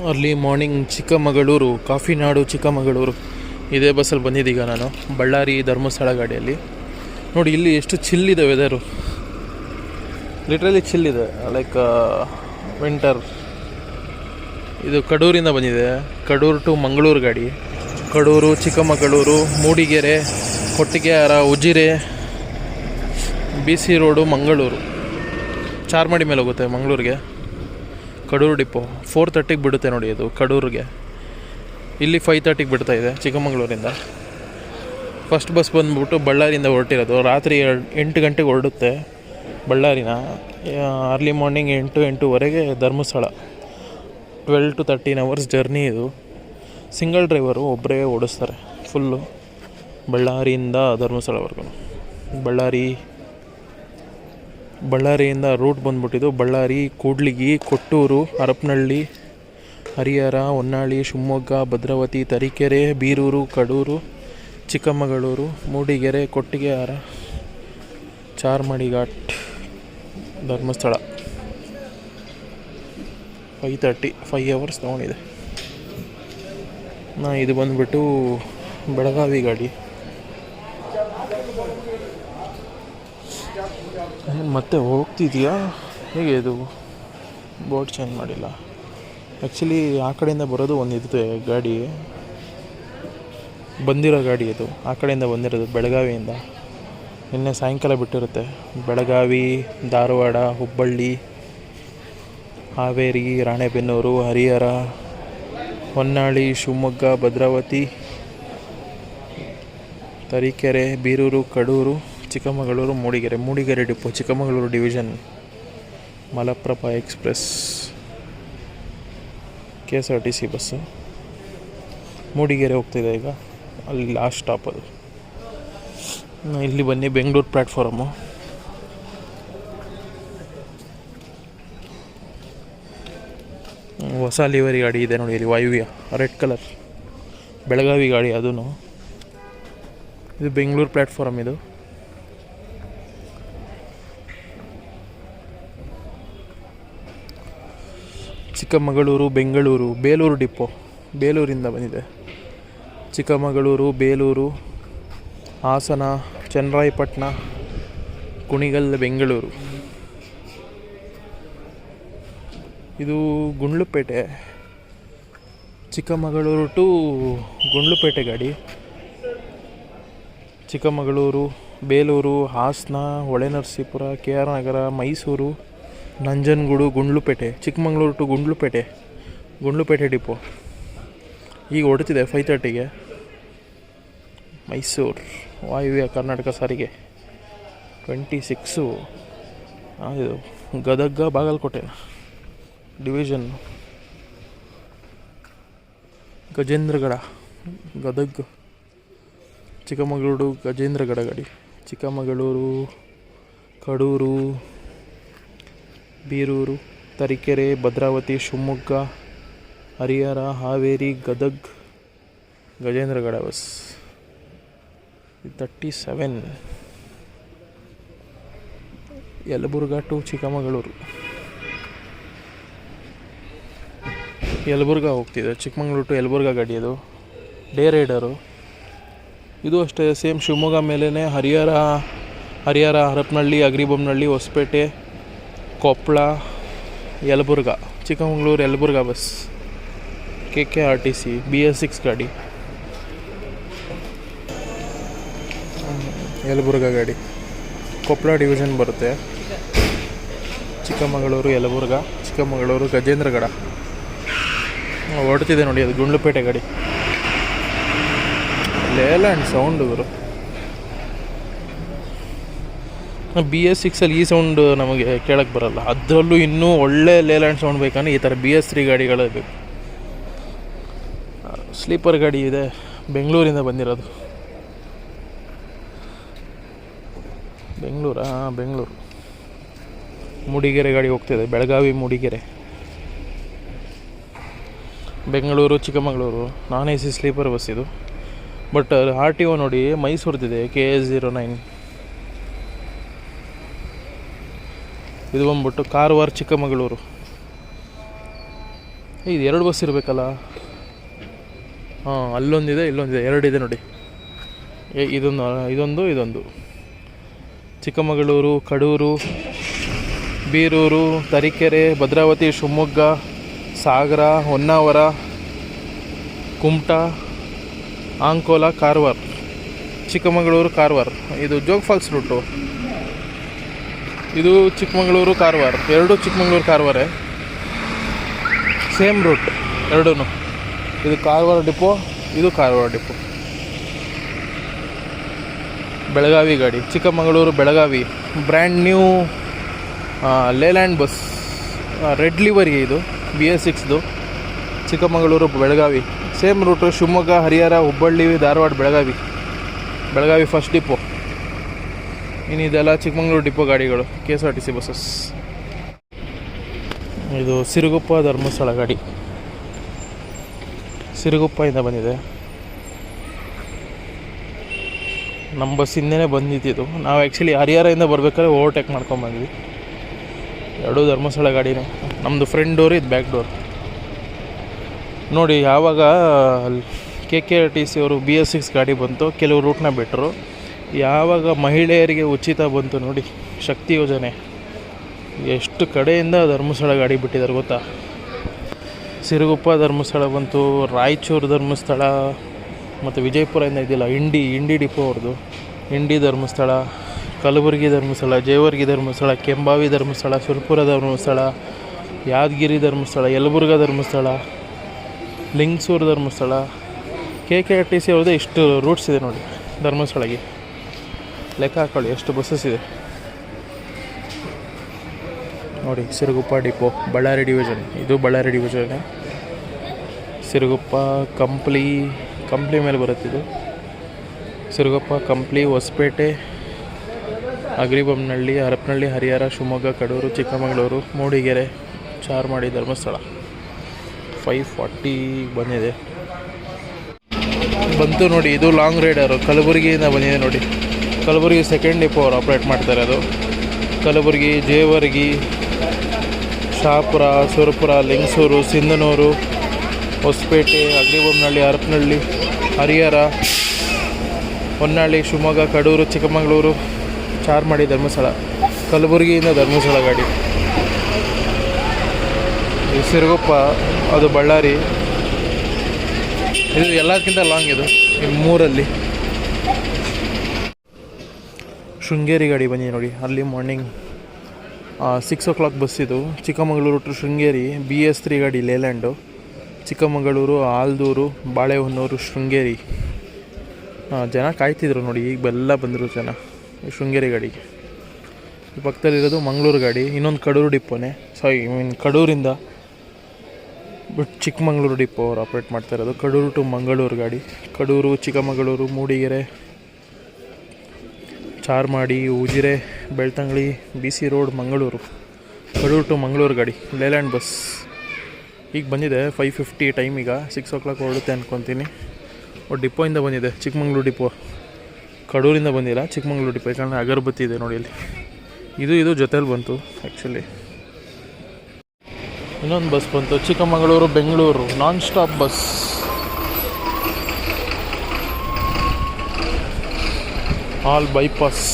Early morning Chikkamagaluru, coffee ನಾಡು ಚಿಕ್ಕಮಗಳೂರು. ಇದೇ ಬಸ್ಸಲ್ಲಿ ಬಂದಿದ್ದೀಗ ನಾನು, ಬಳ್ಳಾರಿ ಧರ್ಮಸ್ಥಳ ಗಾಡಿಯಲ್ಲಿ. ನೋಡಿ, ಇಲ್ಲಿ ಎಷ್ಟು ಚಿಲ್ಲಿದೆ ವೆದರು ಲಿಟ್ರಲಿ ಚಿಲ್ಲಿದೆ ಲೈಕ್ ವಿಂಟರ್ ಇದು ಕಡೂರಿಂದ ಬಂದಿದೆ, ಕಡೂರು ಟು ಮಂಗಳೂರು ಗಾಡಿ. Kadur, Chikkamagaluru, Mudigere, Kottigehara, Ujire, B C road, Mangaluru. Charmadi ಮೇಲೆ ಹೋಗುತ್ತೆ ಮಂಗಳೂರಿಗೆ. ಕಡೂರು ಡಿಪೋ. ಫೋರ್ ತರ್ಟಿಗೆ ಬಿಡುತ್ತೆ ನೋಡಿ ಅದು, ಕಡೂರಿಗೆ. ಇಲ್ಲಿ ಫೈವ್ ತರ್ಟಿಗೆ ಬಿಡ್ತಾ ಇದೆ, ಚಿಕ್ಕಮಗಳೂರಿಂದ. ಫಸ್ಟ್ ಬಸ್ ಬಂದ್ಬಿಟ್ಟು ಬಳ್ಳಾರಿಯಿಂದ ಹೊರಟಿರೋದು. ರಾತ್ರಿ ಎರಡು, ಎಂಟು ಗಂಟೆಗೆ ಹೊರಡುತ್ತೆ ಬಳ್ಳಾರಿನ. ಅರ್ಲಿ ಮಾರ್ನಿಂಗ್ ಎಂಟು, ಎಂಟೂವರೆಗೆ Dharmasthala. Twelve to thirteen hours journey ಇದು. ಸಿಂಗಲ್ ಡ್ರೈವರು ಒಬ್ಬರೇ ಓಡಿಸ್ತಾರೆ ಫುಲ್ಲು ಬಳ್ಳಾರಿಯಿಂದ ಧರ್ಮಸ್ಥಳವರೆಗೂ. ಬಳ್ಳಾರಿ ಬಳ್ಳಾರಿಯಿಂದ route ಬಂದ್ಬಿಟ್ಟಿದ್ದು. Ballari, Kudligi, Kotturu, Harapanahalli, Harihara, Honnali, Shivamogga, Bhadravati, Tarikere, Birur, Kadur, Chikkamagaluru, Mudigere, Kottigehara Charmadi ghat Dharmasthala. Five thirty five hours ತೊಗೊಂಡಿದೆ. ನಾ ಇದು ಬಂದುಬಿಟ್ಟು ಬೆಳಗಾವಿ ಗಾಡಿ. ಏನ್, ಮತ್ತೆ ಹೋಗ್ತಿದೆಯಾ? ಹೇಗೆ ಇದು? ಬೋರ್ಡ್ ಚೇಂಜ್ ಮಾಡಿಲ್ಲ. ಆ್ಯಕ್ಚುಲಿ ಆ ಕಡೆಯಿಂದ ಬರೋದು ಒಂದು ಇದು ಗಾಡಿ. ಬಂದಿರೋ ಗಾಡಿ ಇದು ಆ ಕಡೆಯಿಂದ ಬಂದಿರೋದು, ಬೆಳಗಾವಿಯಿಂದ. ನಿನ್ನೆ ಸಾಯಂಕಾಲ ಬಿಟ್ಟಿರುತ್ತೆ. Belagavi, Dharwad, Hubballi, Haveri, Ranebennur, Harihara, Honnali, Shivamogga, Bhadravati, Tarikere, Birur, Kadur. Chikkamagaluru, Mudigere Mudigere depot, Chikkamagaluru division Malaprabha express K S R T C bus Mudigere ಹೋಗ್ತಿದೆ ಈಗ. ಅಲ್ಲಿ ಲಾಸ್ಟ್ ಸ್ಟಾಪ್ ಅದು ಇಲ್ಲಿ ಬನ್ನಿ ಬೆಂಗಳೂರು ಪ್ಲ್ಯಾಟ್ಫಾರಮು ಹೊಸ ಲಿವರಿ ಗಾಡಿ ಇದೆ ನೋಡಿ ಇಲ್ಲಿ, ವಾಯುವ್ಯ, ರೆಡ್ ಕಲರ್. ಬೆಳಗಾವಿ ಗಾಡಿ ಅದೂ ಇದು ಬೆಂಗಳೂರು ಪ್ಲ್ಯಾಟ್ಫಾರಮ್ ಇದು. ಚಿಕ್ಕಮಗಳೂರು, ಬೆಂಗಳೂರು, ಬೇಲೂರು ಡಿಪೋ. ಬೇಲೂರಿಂದ ಬಂದಿದೆ. ಚಿಕ್ಕಮಗಳೂರು, ಬೇಲೂರು, ಹಾಸನ, ಚನ್ನರಾಯಪಟ್ಟಣ, ಕುಣಿಗಲ್, ಬೆಂಗಳೂರು. ಇದು ಗುಂಡ್ಲುಪೇಟೆ. ಚಿಕ್ಕಮಗಳೂರು ಟು ಗುಂಡ್ಲುಪೇಟೆ ಗಾಡಿ. Chikkamagaluru, Belur, Hassan, Holenarasipur, K R Nagar, Mysuru Nanjangud Gundlupet, Chikkamagaluru to Gundlupet Gundlupet depot. ಈಗ ಹೊಡ್ತಿದೆ ಫೈವ್ ತರ್ಟಿಗೆ ಮೈಸೂರು, ವಾಯುವ್ಯ ಕರ್ನಾಟಕ ಸಾರಿಗೆ. ಟ್ವೆಂಟಿ ಸಿಕ್ಸು ಇದು ಗದಗ ಬಾಗಲಕೋಟೆ ಡಿವಿಷನ್ ಗಜೇಂದ್ರಗಡ, ಗದಗ. ಚಿಕ್ಕಮಗಳೂರು ಗಜೇಂದ್ರಗಡ ಗಾಡಿ. Chikkamagaluru, Kadur Birur, Tarikere, Bhadravati, Shivamogga, Harihara, Haveri, Gadag Gajendragad bus. Thirty seven Yelburga to Chikkamagaluru. Yelburga ಹೋಗ್ತಿದೆ. Chikkamagaluru to Yelburga ಗಾಡಿ ಅದು. Day rider. ಇದು ಅಷ್ಟೇ, ಸೇಮ್ ಶಿವಮೊಗ್ಗ ಮೇಲೇ Harihara Harihara Harapanahalli Hagaribommanahalli Hosapete Koppal Yelburga, Chikkamagaluru, Yelburga bus, K K R T C, B S six ಗಾಡಿ. ಯಲಬುರ್ಗ ಗಾಡಿ. Koppal division ಬರುತ್ತೆ. ಚಿಕ್ಕಮಗಳೂರು, ಯಲಬುರ್ಗ, ಚಿಕ್ಕಮಗಳೂರು, ಗಜೇಂದ್ರಗಡ. ಹೊಡ್ತಿದೆ ನೋಡಿ, ಅದು ಗುಂಡ್ಲುಪೇಟೆ ಗಾಡಿ. ಲೇಲ್ಯಾಂಡ್ ಸೌಂಡ್ ಇವರು ಬಿ ಎಸ್ ಸಿಕ್ಸಲ್ಲಿ ಈ ಸೌಂಡ್ ನಮಗೆ ಕೇಳೋಕ್ಕೆ ಬರಲ್ಲ. ಅದರಲ್ಲೂ ಇನ್ನೂ ಒಳ್ಳೆ ಲೇಲ್ಯಾಂಡ್ ಸೌಂಡ್ ಬೇಕಂದ್ರೆ ಈ ಥರ ಬಿ ಎಸ್ ತ್ರೀ ಗಾಡಿಗಳೇ ಬೇಕು. ಸ್ಲೀಪರ್ ಗಾಡಿ ಇದೆ. ಬೆಂಗಳೂರಿಂದ ಬಂದಿರೋದು. ಬೆಂಗಳೂರಾ? ಬೆಂಗಳೂರು. ಮೂಡಿಗೆರೆ ಗಾಡಿ ಹೋಗ್ತಿದೆ. Belagavi Mudigere. Bengaluru, Chikkamagaluru. Non A C sleeper bus ಇದು. ಬಟ್ ಆರ್ ಟಿ ಒ ನೋಡಿ ಮೈಸೂರ್ದಿದೆ ಕೆ ಎಸ್ ಜೀರೋ ನೈನ್ ಇದು ಬಂದ್ಬಿಟ್ಟು ಕಾರವಾರ ಚಿಕ್ಕಮಗಳೂರು. ಇದು ಎರಡು ಬಸ್ ಇರಬೇಕಲ್ಲ? ಹಾಂ, ಅಲ್ಲೊಂದಿದೆ, ಇಲ್ಲೊಂದಿದೆ, ಎರಡಿದೆ ನೋಡಿ. ಏ, ಇದೊಂದು ಇದೊಂದು ಇದೊಂದು. ಚಿಕ್ಕಮಗಳೂರು, ಕಡೂರು, ಬೀರೂರು, ತರೀಕೆರೆ, ಭದ್ರಾವತಿ, ಶಿವಮೊಗ್ಗ, ಸಾಗರ, ಹೊನ್ನಾವರ, ಕುಮಟಾ ಆಂಕೋಲ ಕಾರವಾರ. ಚಿಕ್ಕಮಗಳೂರು, ಕಾರವಾರ. ಇದು ಜೋಗ್ ಫಾಲ್ಸ್ ರೂಟು. ಇದು ಚಿಕ್ಕಮಗಳೂರು ಕಾರವಾರ. ಎರಡು ಚಿಕ್ಕಮಗಳೂರು ಕಾರವಾರೇ. ಸೇಮ್ ರೂಟ್ ಎರಡೂ ಇದು ಕಾರವಾರ ಡಿಪೋ, ಇದು ಕಾರವಾರ ಡಿಪೋ. ಬೆಳಗಾವಿ ಗಾಡಿ. Chikkamagaluru Belagavi. Brand new Leyland bus red livery ಇದು B S ಸಿಕ್ಸ್ದು Chikkamagaluru Belagavi. Same route Shivamogga, Harihara, Hubballi, Dharwad, Belagavi. Belagavi first depot ಇನ್ನು ಇದೆಲ್ಲ ಚಿಕ್ಕಮಂಗ್ಳೂರು ಡಿಪೋ ಗಾಡಿಗಳು K S R T C buses ಇದು ಸಿರುಗುಪ್ಪ ಧರ್ಮಸ್ಥಳ ಗಾಡಿ. ಸಿರುಗುಪ್ಪದಿಂದ ಬಂದಿದೆ. ನಮ್ಮ ಬಸ್ ಹಿಂದೆನೇ ಬಂದಿದ್ದು ನಾವು ಆ್ಯಕ್ಚುಲಿ ಹರಿಹರದಿಂದ ಬರಬೇಕಾದ್ರೆ ಓವರ್ಟೇಕ್ ಮಾಡ್ಕೊಂಬಂದ್ವಿ ಎರಡೂ ಧರ್ಮಸ್ಥಳ ಗಾಡಿನೇ. ನಮ್ಮದು ಫ್ರಂಟ್ ಡೋರ್ ಇದು ಬ್ಯಾಕ್ ಡೋರ್ ನೋಡಿ, ಯಾವಾಗ K K R T C ಅವರು ಬಿ ಎಸ್ ಸಿಕ್ಸ್ ಗಾಡಿ ಬಂತು, ಕೆಲವು ರೂಟ್ನ ಬಿಟ್ಟರು ಯಾವಾಗ ಮಹಿಳೆಯರಿಗೆ ಉಚಿತ ಬಂತು ನೋಡಿ, ಶಕ್ತಿ ಯೋಜನೆ. ಎಷ್ಟು ಕಡೆಯಿಂದ ಧರ್ಮಸ್ಥಳ ಗಾಡಿ ಬಿಟ್ಟಿದ್ದಾರೆ ಗೊತ್ತಾ? ಸಿರುಗುಪ್ಪ ಧರ್ಮಸ್ಥಳ ಬಂತು, ರಾಯಚೂರು ಧರ್ಮಸ್ಥಳ, ಮತ್ತು ವಿಜಯಪುರದಿಂದ ಇದಿಲ್ಲ, ಇಂಡಿ ಇಂಡಿ ಡಿಪೋ ಅವ್ರದ್ದು Indi Dharmasthala, Kalaburagi Dharmasthala, Jevargi Dharmasthala, Kembhavi Dharmasthala, Surapura Dharmasthala, Yadgir Dharmasthala, Yelburga Dharmasthala, Lingasugur Dharmasthala, K K R T C ಅವ್ರದ್ದೇ ಇಷ್ಟು ರೂಟ್ಸ್ ಇದೆ ನೋಡಿ ಧರ್ಮಸ್ಥಳಗೆ. ಲೆಕ್ಕ ಹಾಕೊಳ್ಳಿ, ಎಷ್ಟು ಬಸ್ಸಸ್ ಇದೆ. ನೋಡಿ, ಸಿರುಗುಪ್ಪ ಡಿಪೋ, ಬಳ್ಳಾರಿ ಡಿವಿಷನ್ ಇದು ಬಳ್ಳಾರಿ ಡಿವಿಷನ್ ಸಿರುಗುಪ್ಪ ಕಂಪ್ಲಿ ಕಂಪ್ಲಿ ಮೇಲೆ ಬರುತ್ತೆ ಇದು. ಸಿರುಗುಪ್ಪ ಕಂಪ್ಲಿ, ಹೊಸಪೇಟೆ ಅಗ್ರಿಬೊಮ್ಮನಹಳ್ಳಿ ಹರಪನಹಳ್ಳಿ ಹರಿಹರ, ಶಿವಮೊಗ್ಗ, ಕಡೂರು, ಚಿಕ್ಕಮಗಳೂರು, ಮೂಡಿಗೆರೆ, ಚಾರ್ಮಾಡಿ ಧರ್ಮಸ್ಥಳ. ಫೈವ್ ಫಾರ್ಟಿ ಬಂದಿದೆ. ಬಂತು ನೋಡಿ, ಇದು ಲಾಂಗ್ ರೈಡರು ಕಲಬುರಗಿಯಿಂದ ಬಂದಿದೆ ನೋಡಿ. ಕಲಬುರಗಿ ಸೆಕೆಂಡ್ ಡಿಪೋ ಅವರು ಆಪ್ರೇಟ್ ಮಾಡ್ತಾರೆ ಅದು. ಕಲಬುರಗಿ, ಜೇವರ್ಗಿ ಶಹಾಪುರ ಸುರಪುರ, ಲಿಂಗಸೂರು, ಸಿಂಧನೂರು, ಹೊಸಪೇಟೆ ಅಗ್ರಿಬೊಮ್ಮನಹಳ್ಳಿ ಹರಪನಹಳ್ಳಿ, ಹರಿಹರ, ಹೊನ್ನಾಳಿ, ಶಿವಮೊಗ್ಗ, ಕಡೂರು, ಚಿಕ್ಕಮಗಳೂರು, ಚಾರ್ಮಾಡಿ ಧರ್ಮಸ್ಥಳ, ಕಲಬುರಗಿಯಿಂದ ಧರ್ಮಸ್ಥಳ ಗಾಡಿ. ಸಿರುಗುಪ್ಪ, ಅದು ಬಳ್ಳಾರಿ. ಇದು ಎಲ್ಲಕ್ಕಿಂತ ಲಾಂಗ್ ಇದು, ಈ ಮೂರಲ್ಲಿ. ಶೃಂಗೇರಿ ಗಾಡಿ ಬನ್ನಿ ನೋಡಿ. ಅಲ್ಲಿ ಮಾರ್ನಿಂಗ್ ಸಿಕ್ಸ್ ಓ ಕ್ಲಾಕ್ ಇದು. Chikkamagaluru to Sringeri B S three ಗಾಡಿ ಲೇಲ್ಯಾಂಡು ಚಿಕ್ಕಮಗಳೂರು, ಆಲ್ದೂರು, ಬಾಳೆಹೊನ್ನೂರು, ಶೃಂಗೇರಿ. ಜನ ಕಾಯ್ತಿದ್ರು ನೋಡಿ. ಈಗ ಬೆಲ್ಲ ಬಂದರು ಜನ ಶೃಂಗೇರಿ ಗಾಡಿಗೆ ಪಕ್ಕದಲ್ಲಿರೋದು ಮಂಗಳೂರು ಗಾಡಿ ಇನ್ನೊಂದು ಕಡೂರು ಡಿಪ್ಪೋನೆ ಸಾರಿ ಐ ಮೀನ್ ಕಡೂರಿಂದ ಬಟ್ ಚಿಕ್ಕಮಗಳೂರು ಡಿಪ್ಪೋ ಅವ್ರು ಆಪ್ರೇಟ್ ಮಾಡ್ತಾ ಇರೋದು. ಕಡೂರು ಟು ಮಂಗಳೂರು ಗಾಡಿ Kadur, Chikkamagaluru, Mudigere Charmadi Ujire, Belthangady, B C road, Mangaluru. Kadur to Mangaluru ಗಾಡಿ, ಲೇಲ್ಯಾಂಡ್ ಬಸ್. ಈಗ ಬಂದಿದೆ ಫೈವ್ ಫಿಫ್ಟಿ ಟೈಮ್ ಈಗ ಸಿಕ್ಸ್ ಓ ಕ್ಲಾಕ್ ಹೊರಡುತ್ತೆ ಅಂದ್ಕೊತೀನಿ ಡಿಪೋಯಿಂದ ಬಂದಿದೆ, ಚಿಕ್ಕಮಂಗ್ಳೂರು ಡಿಪೋ. ಕಡೂರಿಂದ ಬಂದಿಲ್ಲ, ಚಿಕ್ಕಮಂಗ್ಳೂರು ಡಿಪೋ, ಯಾಕಂದರೆ ಅಗರಬತ್ತಿ ಇದೆ ನೋಡಿ ಇಲ್ಲಿ. ಇದು ಇದು ಜೊತೆಲಿ ಬಂತು ಆ್ಯಕ್ಚುಲಿ ಇನ್ನೊಂದು ಬಸ್ ಬಂತು, Chikkamagaluru, Bengaluru non stop bus. All bypass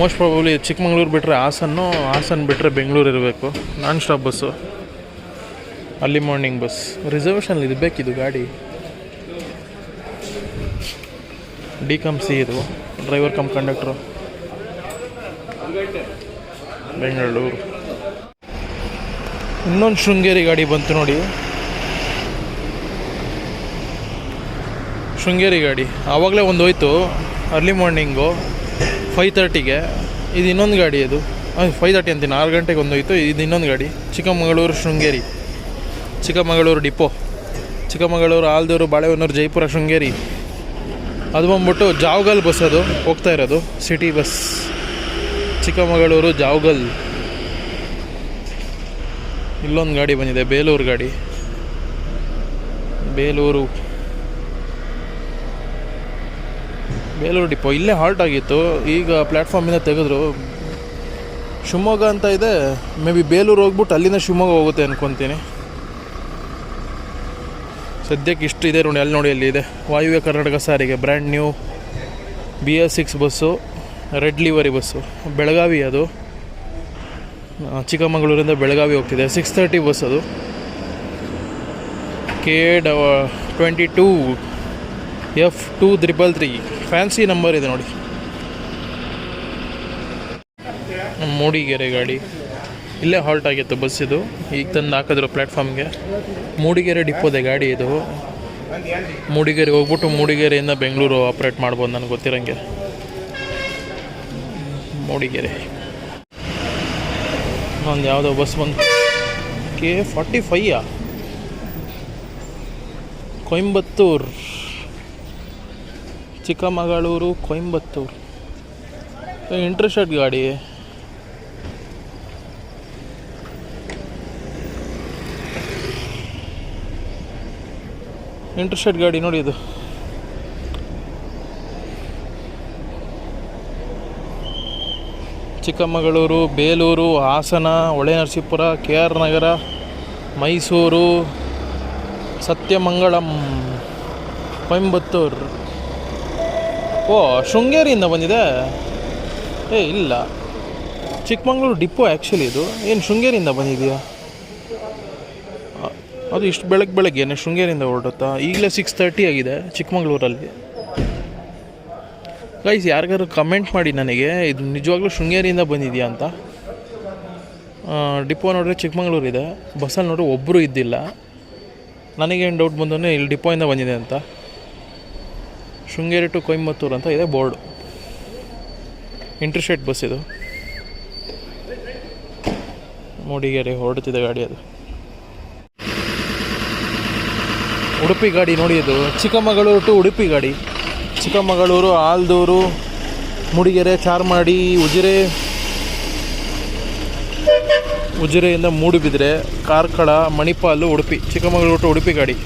most probably Chikkamagaluru ಬಿಟ್ಟರೆ ಹಾಸನ್ನು, ಹಾಸನ್ ಬಿಟ್ಟರೆ ಬೆಂಗಳೂರು ಇರಬೇಕು. ನಾನ್ ಸ್ಟಾಪ್ ಬಸ್ಸು ಅಲ್ಲಿ ಮಾರ್ನಿಂಗ್ ಬಸ್ ರಿಸರ್ವೇಷನ್ ಇದು ಬೇಕಿದು ಗಾಡಿ. ಡಿ ಕಮ್ ಸಿ ಇದು. Driver cum conductor Bengaluru. ಇನ್ನೊಂದು ಶೃಂಗೇರಿ ಗಾಡಿ ಬಂತು ನೋಡಿ. ಶೃಂಗೇರಿ ಗಾಡಿ. ಆವಾಗಲೇ ಒಂದು ಹೋಯ್ತು ಅರ್ಲಿ ಮಾರ್ನಿಂಗು ಫೈವ್ ತರ್ಟಿಗೆ ಇದು ಇನ್ನೊಂದು ಗಾಡಿ ಅದು. ಫೈವ್ ತರ್ಟಿ ಅಂತೀನಿ, ಆರು ಗಂಟೆಗೆ ಒಂದು ಹೋಯ್ತು ಇದು ಇನ್ನೊಂದು ಗಾಡಿ. ಚಿಕ್ಕಮಗಳೂರು ಶೃಂಗೇರಿ. ಚಿಕ್ಕಮಗಳೂರು ಡಿಪೋ. ಚಿಕ್ಕಮಗಳೂರು, ಆಲ್ದೂರು, ಬಾಳೆಹೊನ್ನೂರು, ಜೈಪುರ, ಶೃಂಗೇರಿ. ಅದು ಬಂದ್ಬಿಟ್ಟು ಜಾವ್ಗಲ್ ಬಸ್ ಅದು, ಹೋಗ್ತಾ ಇರೋದು ಸಿಟಿ ಬಸ್ ಚಿಕ್ಕಮಗಳೂರು ಜಾವ್ಗಲ್. ಇಲ್ಲೊಂದು ಗಾಡಿ ಬಂದಿದೆ, ಬೇಲೂರು ಗಾಡಿ. ಬೇಲೂರು. ಬೇಲೂರು ಡಿಪೋ, ಇಲ್ಲೇ ಹಾಲ್ಟ್ ಆಗಿತ್ತು. ಈಗ ಪ್ಲ್ಯಾಟ್ಫಾರ್ಮಿಂದ ತೆಗೆದ್ರು. ಶಿವಮೊಗ್ಗ ಅಂತ ಇದೆ. ಮೇ ಬಿ ಬೇಲೂರು ಹೋಗ್ಬಿಟ್ಟು ಅಲ್ಲಿಂದ ಶಿವಮೊಗ್ಗ ಹೋಗುತ್ತೆ ಅನ್ಕೊತೀನಿ. ಸದ್ಯಕ್ಕೆ ಇಷ್ಟು ಇದೆ ನೋಡಿ, ಅಲ್ಲಿ ನೋಡಿ, ಅಲ್ಲಿ ಇದೆ. ವಾಯುವ್ಯ ಕರ್ನಾಟಕ ಸಾರಿಗೆ brand new B S six bus red livery bus Belagavi ಅದು. ಚಿಕ್ಕಮಗಳೂರಿಂದ ಬೆಳಗಾವಿ ಹೋಗ್ತಿದೆ. ಸಿಕ್ಸ್ ತರ್ಟಿ ಬಸ್ ಅದು. ಕೆ ಡ twenty two F two triple three fancy number ಇದೆ ನೋಡಿ. ಮೂಡಿಗೆರೆ ಗಾಡಿ ಇಲ್ಲೇ ಹಾಲ್ಟ್ ಆಗಿತ್ತು ಬಸ್ ಇದು. ಈಗ ತಂದು ಹಾಕಿದ್ರು ಪ್ಲ್ಯಾಟ್ಫಾರ್ಮ್ಗೆ ಮೂಡಿಗೆರೆ ಡಿಪೋದೆ ಗಾಡಿ ಇದು. ಮೂಡಿಗೆರೆ ಹೋಗ್ಬಿಟ್ಟು ಮೂಡಿಗೆರೆಯಿಂದ ಬೆಂಗಳೂರು ಆಪ್ರೇಟ್ ಮಾಡ್ಬೋದು ನನಗೆ ಗೊತ್ತಿರೋಂಗೆ. ಮೂಡಿಗೆರೆ. ಒಂದು ಯಾವುದೋ ಬಸ್ ಬಂದು ಕೆ ಫಾರ್ಟಿ ಫೈಯಾ ಕೊಯಂಬತ್ತೂರು. ಚಿಕ್ಕಮಗಳೂರು, ಕೊಯಂಬತ್ತೂರು. ಇಂಟ್ರೆಸ್ಟೆಡ್ ಗಾಡಿ. ಇಂಟ್ರೆಸ್ಟೆಡ್ ಗಾಡಿ ನೋಡಿ ಇದು. Chikkamagaluru, Belur, Hassan, Holenarasipur K R Nagar, Mysuru Sathyamangalam Coimbatore. ಓ, ಶೃಂಗೇರಿಯಿಂದ ಬಂದಿದೆ? ಏ, ಇಲ್ಲ. ಚಿಕ್ಕಮಂಗ್ಳೂರು ಡಿಪೋ ಆ್ಯಕ್ಚುಲಿ ಇದು. ಏನು ಶೃಂಗೇರಿಯಿಂದ ಬಂದಿದೆಯಾ? ಅದು ಇಷ್ಟು ಬೆಳಗ್ಗೆ ಬೆಳಗ್ಗೆನೆ ಶೃಂಗೇರಿಯಿಂದ ಹೊರಡುತ್ತಾ ಈಗಲೇ ಸಿಕ್ಸ್ ತರ್ಟಿ ಆಗಿದೆ ಚಿಕ್ಕಮಂಗ್ಳೂರಲ್ಲಿ. ಗೈಸ್ ಯಾರಿಗಾರು ಕಮೆಂಟ್ ಮಾಡಿ ನನಗೆ, ಇದು ನಿಜವಾಗ್ಲೂ ಶೃಂಗೇರಿಯಿಂದ ಬಂದಿದೆಯಾ ಅಂತ. ಡಿಪೋ ನೋಡಿದ್ರೆ ಚಿಕ್ಕಮಗಳೂರಿದೆ. ಬಸ್ಸಲ್ಲಿ ನೋಡಿದ್ರೆ ಒಬ್ಬರು ಇದ್ದಿಲ್ಲ. ನನಗೇನು ಡೌಟ್ ಬಂದೇ ಇಲ್ಲಿ ಡಿಪೋಯಿಂದ ಬಂದಿದೆ ಅಂತ. ಶೃಂಗೇರಿ ಟು ಕೊಯಂಬತ್ತೂರು ಅಂತ ಇದೆ ಬೋರ್ಡ್. ಇಂಟರ್ಸ್ಟೇಟ್ ಬಸ್ ಇದು. ಮೂಡಿಗೆರೆ ಹೊರಡುತ್ತಿದೆ ಗಾಡಿ ಅದು. ಉಡುಪಿ ಗಾಡಿ ನೋಡಿ ಇದು. ಚಿಕ್ಕಮಗಳೂರು ಟು ಉಡುಪಿ ಗಾಡಿ. ಚಿಕ್ಕಮಗಳೂರು, ಆಲ್ದೂರು, ಮೂಡಿಗೆರೆ, ಚಾರ್ಮಾಡಿ, ಉಜಿರೆ. ಉಜಿರೆಯಿಂದ ಮೂಡುಬಿದ್ರೆ ಕಾರ್ಕಳ, ಮಣಿಪಾಲು, ಉಡುಪಿ. ಚಿಕ್ಕಮಗಳೂರು ಟು ಉಡುಪಿ ಗಾಡಿ.